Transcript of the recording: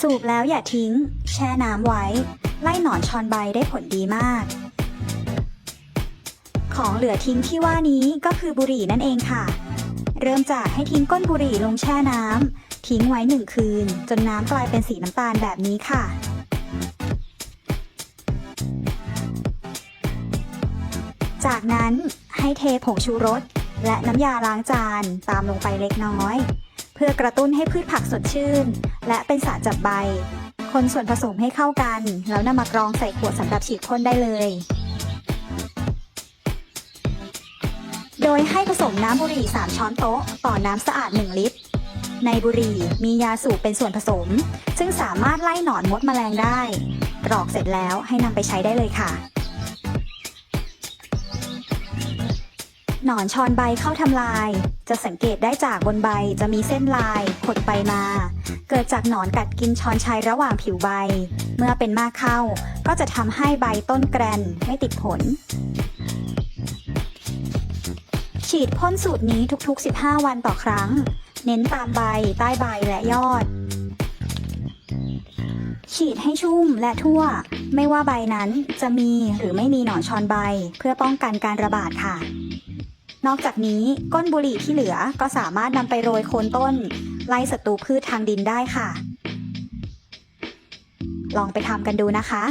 สูบแล้วอย่าทิ้ง แช่น้ำไว้ ไล่หนอนชอนใบได้ผลดีมาก ของเหลือทิ้งที่ว่านี้ก็คือบุหรี่นั่นเองค่ะ เริ่มจากให้ทิ้งก้นบุหรี่ลงแช่น้ำทิ้งไว้หนึ่งคืน จนน้ำกลายเป็นสีน้ำตาลแบบนี้ค่ะจากนั้นให้เทผงชูรส และน้ำยาล้างจานตามลงไปเล็กน้อย พื่อกระตุ้นให้พืชผักสดชื่น และเป็นสารจับใบ คนส่วนผสมให้เข้ากัน แล้วนำมากรองใส่ขวดสำหรับฉีดพ่นได้เลย โดยให้ผสมน้ำบุหรี่ 3 ช้อนโต๊ะ ต่อน้ำสะอาด 1 ลิตร ในบุหรี่มียาสูบเป็นส่วนผสม ซึ่งสามารถไล่หนอนมดแมลงได้กรอกเสร็จแล้วให้นำไปใช้ได้เลยค่ะ หนอนชอนใบเข้าทำลาย จะสังเกตได้จากบนใบจะมีเส้นลายขดไปมา เกิดจากหนอนกัดกินชอนชัยระหว่างผิวใบ เมื่อเป็นมากเข้า ก็จะทำให้ใบต้นแกรนไม่ติดผล ฉีดพ่นสูตรนี้ทุกๆ 15 วันต่อครั้ง เน้นตามใบใต้ใบและยอด ฉีดให้ชุ่มและทั่ว ไม่ว่าใบนั้นจะมีหรือไม่มีหนอนชอนใบ เพื่อป้องกันการระบาดค่ะ นอกจากนี้ก้นบุหรี่ที่เหลือก็สามารถนำไปโรยโคนต้น ไล่ศัตรูพืชทางดินได้ค่ะ ลองไปทำกันดูนะคะ